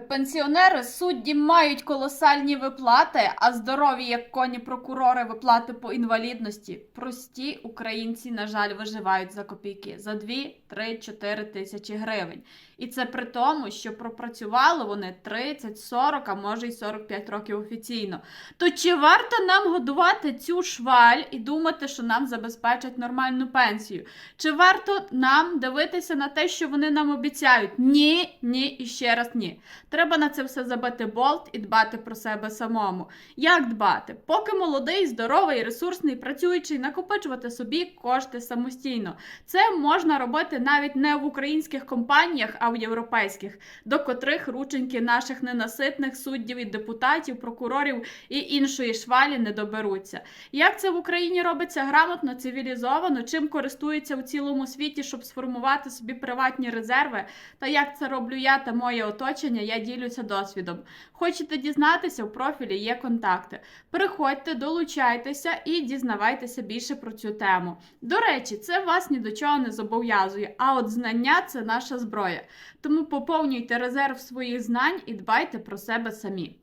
Пенсіонери судді мають колосальні виплати, а здорові, як коні прокурори, виплати по інвалідності. Прості українці, на жаль, виживають за копійки за 2, 3, 4 тисячі гривень. І це при тому, що пропрацювали вони 30, 40, а може й 45 років офіційно. То чи варто нам годувати цю шваль і думати, що нам забезпечать нормальну пенсію? Чи варто нам дивитися на те, що вони нам обіцяють? Ні, ні і ще раз ні. Треба на це все забити болт і дбати про себе самому. Як дбати? Поки молодий, здоровий, ресурсний, працюючий, накопичувати собі кошти самостійно. Це можна робити навіть не в українських компаніях, а в європейських, до котрих рученьки наших ненаситних суддів і депутатів, прокурорів і іншої швалі не доберуться. Як це в Україні робиться грамотно, цивілізовано, чим користуються в цілому світі, щоб сформувати собі приватні резерви, та як це роблю я та моє оточення, я ділюся досвідом. Хочете дізнатися, в профілі є контакти. Переходьте, долучайтеся і дізнавайтеся більше про цю тему. До речі, це вас ні до чого не зобов'язує, а от знання це наша зброя. Тому поповнюйте резерв своїх знань і дбайте про себе самі.